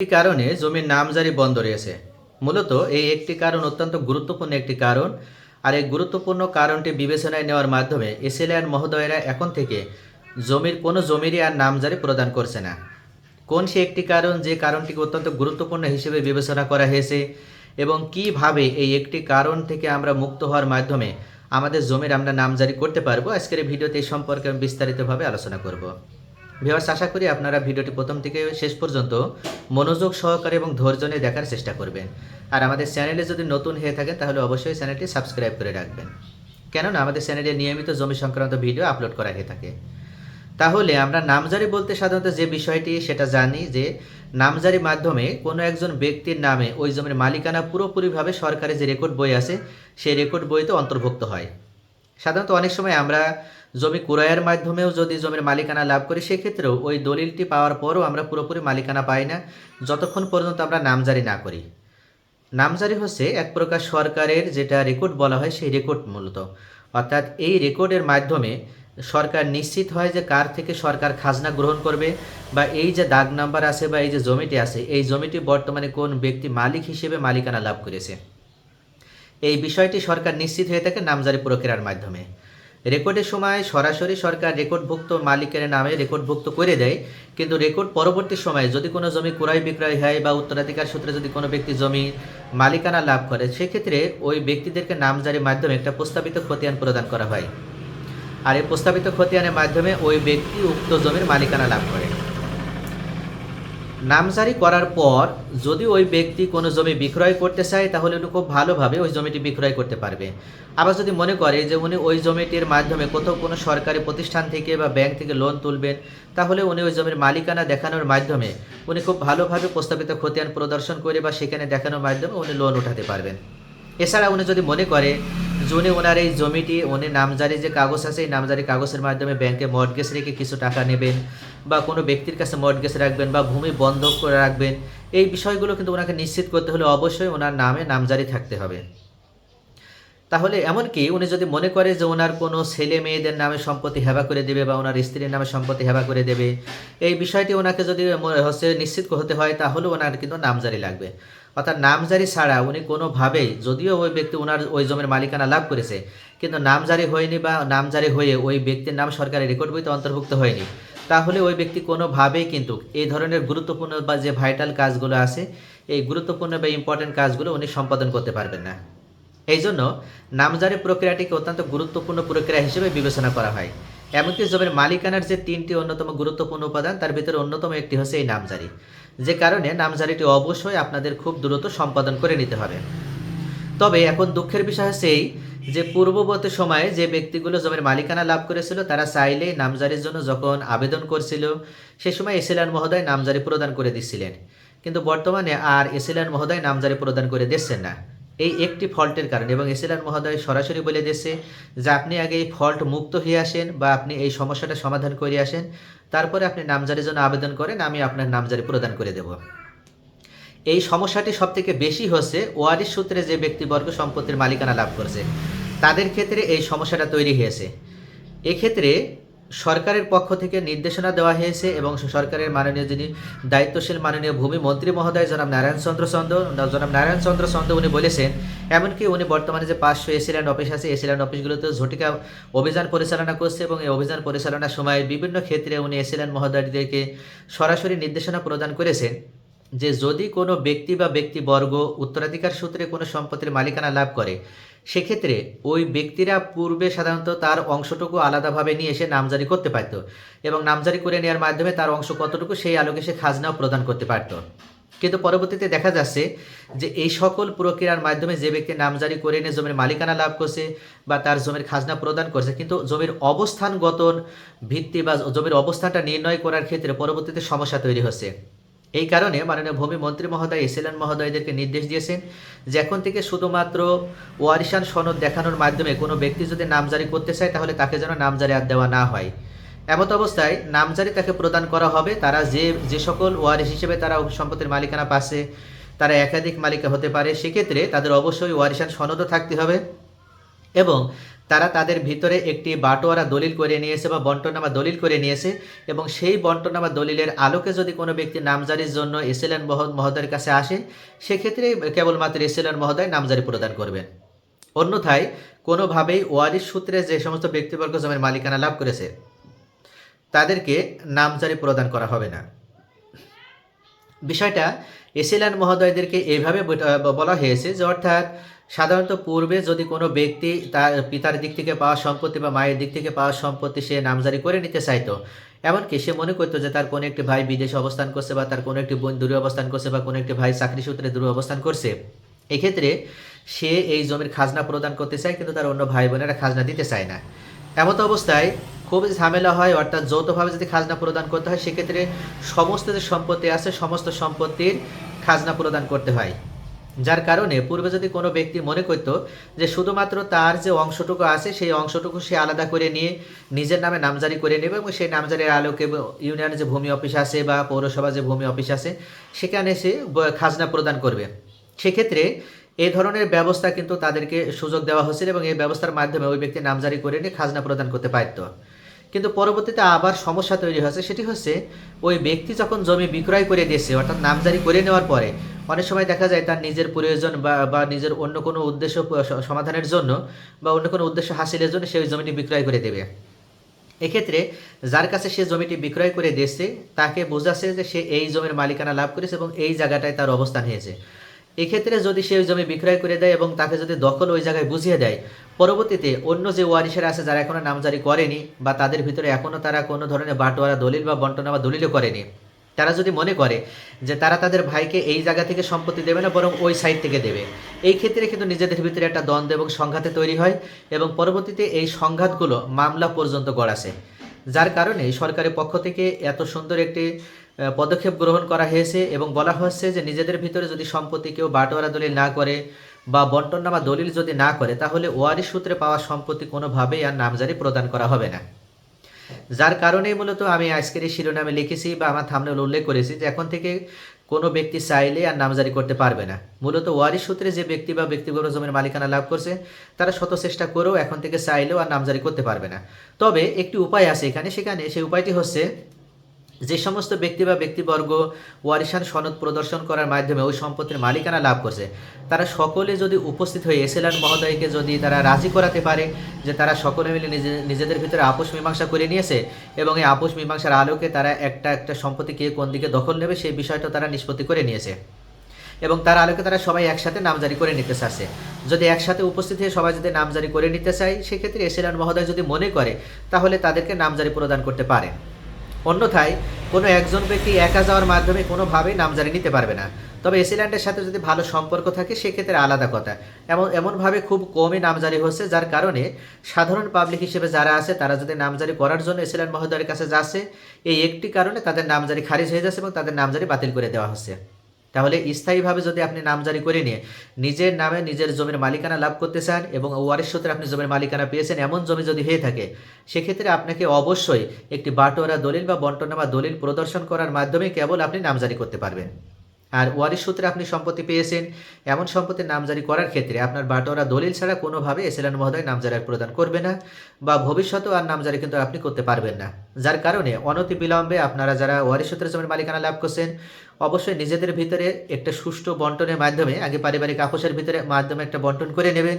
একটি কারণে জমির নামজারি বন্ধ রয়েছে। মূলত এই একটি কারণ অত্যন্ত গুরুত্বপূর্ণ একটি কারণ, আর এই গুরুত্বপূর্ণ কারণটি বিবেচনায় নেওয়ার মাধ্যমে এসএলআর মহোদয়েরা এখন থেকে জমির কোনো জমিরই আর নামজারি প্রদান করছে না। কোন সে একটি কারণ, যে কারণটিকে অত্যন্ত গুরুত্বপূর্ণ হিসেবে বিবেচনা করা হয়েছে এবং কীভাবে এই একটি কারণ থেকে আমরা মুক্ত হওয়ার মাধ্যমে আমাদের জমির আমরা নামজারি করতে পারব, আজকের ভিডিওতে এই সম্পর্কে আমি বিস্তারিতভাবে আলোচনা করব। ভিউয়ার্স, আশা করি আপনারা ভিডিওটি প্রথম থেকে শেষ পর্যন্ত মনোযোগ সহকারে এবং ধৈর্য নিয়ে দেখার চেষ্টা করবেন। আর আমাদের চ্যানেলে যদি নতুন হয়ে থাকে তাহলে অবশ্যই চ্যানেলটি সাবস্ক্রাইব করে রাখবেন। কেননা, আমাদের চ্যানেলে নিয়মিত জমি সংক্রান্ত ভিডিও আপলোড করা হয়ে থাকে। তাহলে, আমরা নামজারি বলতে সাধারণত যে বিষয়টি, সেটা জানি যে নামজারির মাধ্যমে কোনো একজন ব্যক্তির নামে ওই জমির মালিকানা পুরোপুরিভাবে সরকারের যে রেকর্ড বই আছে, সেই রেকর্ড বইতে অন্তর্ভুক্ত হয়। সাধারণত অনেক সময় আমরা জমি ক্রয়ের মাধ্যমেও যদি জমির মালিকানা লাভ করি, সেক্ষেত্রেও ওই দলিলটি পাওয়ার পরও আমরা পুরোপুরি মালিকানা পাই না, যতক্ষণ পর্যন্ত আমরা নামজারি না করি। নামজারি হচ্ছে এক প্রকার সরকারের যেটা রেকর্ড বলা হয় সেই রেকর্ড মূলত। অর্থাৎ এই রেকর্ডের মাধ্যমে সরকার নিশ্চিত হয় যে কার থেকে সরকার খাজনা গ্রহণ করবে বা এই যে দাগ নাম্বার আছে বা এই যে জমিটি আছে, এই জমিটি বর্তমানে কোন ব্যক্তি মালিক হিসেবে মালিকানা লাভ করেছে। এই বিষয়টি সরকার নিশ্চিত হয়ে থাকে নামজারি প্রক্রিয়ার মাধ্যমে। রেকর্ডের সময় সরাসরি সরকার রেকর্ডভুক্ত মালিকের নামে রেকর্ডভুক্ত করে দেয়, কিন্তু রেকর্ড পরবর্তী সময়ে যদি কোনো জমি ক্রয় বিক্রয় হয় বা উত্তরাধিকার সূত্রে যদি কোনো ব্যক্তি জমি মালিকানা লাভ করে, সেক্ষেত্রে ওই ব্যক্তিদেরকে নামজারির মাধ্যমে একটা প্রস্তাবিত খতিয়ান প্রদান করা হয়। আর এই প্রস্তাবিত খতিয়ানের মাধ্যমে ওই ব্যক্তি উক্ত জমির মালিকানা লাভ করে। নামজারি করার পর যদি ওই ব্যক্তি কোনো জমি বিক্রয় করতে চায়, তাহলে উনি খুব ভালোভাবে ওই জমিটি বিক্রয় করতে পারবে। আবার যদি মনে করে যে উনি ওই জমিটির মাধ্যমে কোথাও কোনো সরকারি প্রতিষ্ঠান থেকে বা ব্যাংক থেকে লোন তুলবেন, তাহলে উনি ওই জমির মালিকানা দেখানোর মাধ্যমে উনি খুব ভালোভাবে প্রস্তাবিত খতিয়ান প্রদর্শন করে বা সেখানে দেখানোর মাধ্যমে উনি লোন উঠাতে পারবেন। এছাড়া উনি যদি মনে করে যে উনি ওনার এই জমিটি, উনি নামজারি যে কাগজ আছে, এই নামজারি কাগজের মাধ্যমে ব্যাংকে মর্টগেজ রেখে কিছু টাকা নেবেন বা কোনো ব্যক্তির কাছে মর্টগেজ রাখবেন বা ভূমি বন্ধক করে রাখবেন, এই বিষয়গুলো কিন্তু ওনাকে নিশ্চিত করতে হলে অবশ্যই ওনার নামে নামজারি থাকতে হবে। তাহলে এমনকি উনি যদি মনে করে যে ওনার কোনো ছেলে মেয়েদের নামে সম্পত্তি হেবা করে দেবে বা ওনার স্ত্রীর নামে সম্পত্তি হেবা করে দেবে, এই বিষয়টি ওনাকে যদি হচ্ছে নিশ্চিত হতে হয়, তাহলে ওনার কিন্তু নামজারি লাগবে। অর্থাৎ নামজারি ছাড়া উনি কোনোভাবেই, যদিও ওই ব্যক্তি ওনার ওই জমির মালিকানা লাভ করেছে, কিন্তু নামজারি হয়নি বা নামজারি হয়ে ওই ব্যক্তির নাম সরকারি রেকর্ড বইতে অন্তর্ভুক্ত হয়নি। তাহলে ওই ব্যক্তি কোনোভাবেই কিন্তু এই ধরনের গুরুত্বপূর্ণ বা যে ভাইটাল কাজগুলো আছে, এই গুরুত্বপূর্ণ বা ইম্পর্টেন্ট কাজগুলো উনি সম্পাদন করতে পারবেন না। এই জন্য নামজারি প্রক্রিয়াটিকে অত্যন্ত গুরুত্বপূর্ণ প্রক্রিয়া হিসেবে বিবেচনা করা হয়। এমনকি জমির মালিকানার যে তিনটি অন্যতম গুরুত্বপূর্ণ উপাদান, তার ভিতরে অন্যতম একটি হচ্ছে এই নামজারি। যে কারণে নামজারিটি অবশ্যই আপনাদের খুব দ্রুত সম্পাদন করে নিতে হবে। তবে এখন দুঃখের বিষয় হচ্ছে এই যে পূর্ববর্তী সময়ে যে ব্যক্তিগুলো জমির মালিকানা লাভ করেছিল, তারা চাইলে নামজারির জন্য যখন আবেদন করছিল, সে সময় এসিলান মহোদয় নামজারি প্রদান করে দিচ্ছিলেন কিন্তু বর্তমানে আর এসিলান মহোদয় নামজারি প্রদান করে দিচ্ছেন না। এই একটি ফল্টের কারণে এবং এসিলান মহোদয় সরাসরি বলে দিচ্ছে যে আপনি আগে এই ফল্ট মুক্ত হয়ে আসেন বা আপনি এই সমস্যাটা সমাধান করে আসেন। তারপরে আপনি নামজারির জন্য আবেদন করেন, আমি আপনার নামজারি প্রদান করে দেব। এই সমস্যাটি সবথেকে বেশি হচ্ছে ওয়ারিশ সূত্রে যে ব্যক্তিবর্গ সম্পত্তির মালিকানা লাভ করছে, তাদের ক্ষেত্রে এই সমস্যাটা তৈরি হয়েছে। এক্ষেত্রে সরকারের পক্ষ থেকে নির্দেশনা দেওয়া হয়েছে এবং সরকারের মাননীয় যিনি দায়িত্বশীল মাননীয় ভূমি মন্ত্রী মহোদয়, জনাব নারায়ণ চন্দ্র চন্দ, জনাব নারায়ণ চন্দ্র চন্দ উনি বলেছেন, এমনকি উনি বর্তমানে যে পাঁচশো এসিল্যান্ড অফিস আছে এসিল্যান্ড অফিসগুলোতে ঝটিকা অভিযান পরিচালনা করছে এবং এই অভিযান পরিচালনার সময় বিভিন্ন ক্ষেত্রে উনি এসিল্যান্ড মহোদয়দেরকে সরাসরি নির্দেশনা প্রদান করেছেন। যে যদি কোনো ব্যক্তি বা ব্যক্তিবর্গ উত্তরাধিকার সূত্রে কোনো সম্পত্তির মালিকানা লাভ করে, সেক্ষেত্রে ওই ব্যক্তিরা পূর্বে সাধারণত তার অংশটুকু আলাদাভাবে নিয়ে এসে নামজারি করতে পারত এবং নামজারি করে নেওয়ার মাধ্যমে তার অংশ কতটুকু সেই আলোকে সে খাজনাও প্রদান করতে পারত। কিন্তু পরবর্তীতে দেখা যাচ্ছে যে এই সকল প্রক্রিয়ার মাধ্যমে যে ব্যক্তি নামজারি করে নিয়ে জমির মালিকানা লাভ করছে বা তার জমির খাজনা প্রদান করছে, কিন্তু জমির অবস্থানগত ভিত্তি বা জমির অবস্থানটা নির্ণয় করার ক্ষেত্রে পরবর্তীতে সমস্যা তৈরি হচ্ছে। এই কারণে মাননীয় ভূমি মন্ত্রী মহোদয়, এসএলএন মহোদয়দেরকে নির্দেশ দিয়েছেন যে এখন থেকে শুধুমাত্র ওয়ারিশান সনদ দেখানোর মাধ্যমে কোনো ব্যক্তি যদি নামজারি করতে চায়, তাহলে তাকে যেন নামজারি আর দেওয়া না হয়। এমত অবস্থায় নামজারি তাকে প্রদান করা হবে। তারা যে যে সকল ওয়ারিশ হিসেবে তারা সম্পত্তির মালিকানা পাচ্ছে, তারা একাধিক মালিকা হতে পারে। সেক্ষেত্রে তাদের অবশ্যই ওয়ারিশান সনদও থাকতে হবে। এবং তারা তাদের ভিতরে একটি বাটোয়ারা দলিল করে নিয়েছে বা বন্টনামা দলিল করে নিয়েছে এবং সেই বন্টনামা দলিলের আলোকে যদি কোনো ব্যক্তি নামজারির জন্য এসএলএন মহোদয়ের কাছে আসে, সেক্ষেত্রে কেবলমাত্র এসএলএন মহোদয় নামজারি প্রদান করবেন। অন্যথায় কোনোভাবেই ওয়ারিশ সূত্রে যে সমস্ত ব্যক্তিবর্গ জমির মালিকানা লাভ করেছে, তাদেরকে নামজারি প্রদান করা হবে না। বিষয়টা এসিলান মহোদয়দেরকে এইভাবে বলা হয়েছে যে অর্থাৎ সাধারণত পূর্বে যদি কোনো ব্যক্তি তার পিতার দিক থেকে পাওয়া সম্পত্তি বা মায়ের দিক থেকে পাওয়া সম্পত্তি সে নামজারি করে নিতে চাইতো, এমনকি সে মনে করতো যে তার কোনো একটি ভাই বিদেশে অবস্থান করছে বা তার কোনো একটি বোন দূরে অবস্থান করছে বা কোনো একটি ভাই চাকরি সূত্রে দূরে অবস্থান করছে, এক্ষেত্রে সে এই জমির খাজনা প্রদান করতে চায় কিন্তু তার অন্য ভাই বোনেরা খাজনা দিতে চায় না। এমত অবস্থায় খুব ঝামেলা হয়, অর্থাৎ যৌথভাবে যদি খাজনা প্রদান করতে হয়, সেক্ষেত্রে সমস্ত যে সম্পত্তি আছে, সমস্ত সম্পত্তির খাজনা প্রদান করতে হয়। যার কারণে পূর্বে যদি কোনো ব্যক্তি মনে করতো যে শুধুমাত্র তার যে অংশটুকু আছে, সেই অংশটুকু সে আলাদা করে নিয়ে নিজের নামে নামজারি করে নেবে এবং সেই নামজারির আলোকে ইউনিয়নের যে ভূমি অফিস আছে বা পৌরসভা যে ভূমি অফিস আছে, সেখানে সে খাজনা প্রদান করবে। সেক্ষেত্রে এই ধরনের ব্যবস্থা কিন্তু তাদেরকে সুযোগ দেওয়া হয়েছিল এবং এই ব্যবস্থার মাধ্যমে ওই ব্যক্তি নামজারি করে নিয়ে খাজনা প্রদান করতে পারত। কিন্তু পরবর্তীতে আবার সমস্যা তৈরি হয়েছে। সেটি হচ্ছে, ওই ব্যক্তি যখন জমি বিক্রয় করে দিয়েছে, অর্থাৎ নামজারি করে নেওয়ার পরে, অনেক সময় দেখা যায় তার নিজের প্রয়োজন বা বা নিজের অন্য কোনো উদ্দেশ্য সমাধানের জন্য বা অন্য কোনো উদ্দেশ্য হাসিলের জন্য সে ওই জমিটি বিক্রয় করে দেবে। এক্ষেত্রে যার কাছে সে জমিটি বিক্রয় করে দিয়েছে, তাকে বোঝাচ্ছে যে সে এই জমির মালিকানা লাভ করেছে এবং এই জায়গাটায় তার অবস্থান হয়েছে। এক্ষেত্রে যদি সে ওই জমি বিক্রয় করে দেয় এবং তাকে যদি দখল ওই জায়গায় বুঝিয়ে দেয়, পরবর্তীতে অন্য যে ওয়ারিশেরা আছে যারা এখনও নামজারি করেনি বা তাদের ভিতরে এখনও তারা কোনো ধরনের বাটোয়ারা দলিল বা বন্টনা বা দলিলও করেনি, তারা যদি মনে করে যে তারা তাদের ভাইকে এই জায়গা থেকে সম্পত্তি দেবে না, বরং ওই সাইড থেকে দেবে। এই ক্ষেত্রে কিন্তু নিজেদের ভিতরে একটা দ্বন্দ্ব এবং সংঘাতে তৈরি হয় এবং পরবর্তীতে এই সংঘাতগুলো মামলা পর্যন্ত গড়াছে। যার কারণে সরকারের পক্ষ থেকে এত সুন্দর একটি পদক্ষেপ গ্রহণ করা হয়েছে এবং বলা হচ্ছে যে নিজেদের ভিতরে যদি সম্পত্তি কেউ বাটোয়ারা দলিল না করে বা বন্টননামা দলিল যদি না করে, তাহলে ওয়ারিশ সূত্রে পাওয়া সম্পত্তি কোনোভাবেই আর নামজারি প্রদান করা হবে না। যার কারণেই মূলত আমি আজকের এই শিরোনামে লিখেছি বা আমার থামনে উল্লেখ করেছি যে এখন থেকে কোনো ব্যক্তি চাইলে আর নামজারি করতে পারবে না। মূলত ওয়ারিশ সূত্রে যে ব্যক্তি বা ব্যক্তিগত জমির মালিকানা লাভ করছে, তারা শত চেষ্টা করেও এখন থেকে চাইলেও আর নামজারি করতে পারবে না। তবে একটি উপায় আছে এখানে, সেখানে সেই উপায়টি হচ্ছে যে সমস্ত ব্যক্তি বা ব্যক্তিবর্গ ওয়ারিশান সনদ প্রদর্শন করার মাধ্যমে ওই সম্পত্তির মালিকানা লাভ করছে, তারা সকলে যদি উপস্থিত হয়ে এসএলআর মহোদয়কে যদি তারা রাজি করাতে পারে যে তারা সকলে মিলে নিজে, নিজেদের ভিতরে আপোষ মীমাংসা করে নিয়েছে এবং এই আপোষ মীমাংসার আলোকে তারা একটা একটা সম্পত্তি কে কোন দিকে দখল নেবে সেই বিষয়টা তারা নিষ্পত্তি করে নিয়েছে। এবং তার আলোকে তারা সবাই একসাথে নামজারি করে নিতে চাচ্ছে। যদি একসাথে উপস্থিত হয়ে সবাই যদি নামজারি করে নিতে চায়, সেক্ষেত্রে এসএলআর মহোদয় যদি মনে করে, তাহলে তাদেরকে নামজারি প্রদান করতে পারে। অন্যথায় কোনো একজন ব্যক্তি একা যাওয়ার মাধ্যমে কোনোভাবেই নামজারি নিতে পারবে না। তবে এসিল্যান্ডের সাথে যদি ভালো সম্পর্ক থাকে, সেক্ষেত্রে আলাদা কথা। এমন, এমনভাবে খুব কমই নামজারি হচ্ছে, যার কারণে সাধারণ পাবলিক হিসেবে যারা আছে, তারা যদি নামজারি করার জন্য এসিল্যান্ড মহোদয়ের কাছে যাচ্ছে, এই একটি কারণে তাদের নামজারি খারিজ হয়ে যাচ্ছে এবং তাদের নামজারি বাতিল করে দেওয়া হচ্ছে। তাহলে স্থায়ীভাবে যদি আপনি নামজারি করে নিয়ে নিজের নামে নিজের জমির মালিকানা লাভ করতে চান এবং ওয়ারিশ সূত্রে আপনি জমির মালিকানা পেয়েছেন, এমন জমি যদি হয়ে থাকে, সেক্ষেত্রে আপনাকে অবশ্যই একটি বাটোয়ারা দলিল বা বন্টনামা দলিল প্রদর্শন করার মাধ্যমে কেবল আপনি নামজারি করতে পারবেন। আর ওয়ারিশ সূত্রে আপনি সম্পত্তি পেয়েছেন, এমন সম্পত্তির নামজারি করার ক্ষেত্রে আপনার বাটোয়ারা দলিল ছাড়া কোনোভাবে এসএলএন মহোদয় নামজারি প্রদান করবে না বা ভবিষ্যতেও আর নামজারি কিন্তু আপনি করতে পারবেন না। যার কারণে অনতি বিলম্বে আপনারা যারা ওয়ারিশ সূত্রে জমির মালিকানা লাভ করছেন, অবশ্যই নিজেদের ভিতরে একটা সুষ্ঠু বন্টনের মাধ্যমে, আগে পারিবারিক আপোষের ভিতরে মাধ্যমে একটা বন্টন করে নেবেন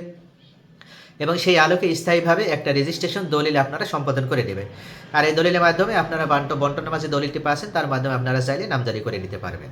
এবং সেই আলোকে স্থায়ীভাবে একটা রেজিস্ট্রেশন দলিল আপনারা সম্পাদন করে নেবেন। আর এই দলিলের মাধ্যমে আপনারা বান্ট বন্টনের মাঝে দলিলটি পাচ্ছেন, তার মাধ্যমে আপনারা চাইলে নামজারি করে নিতে পারবেন।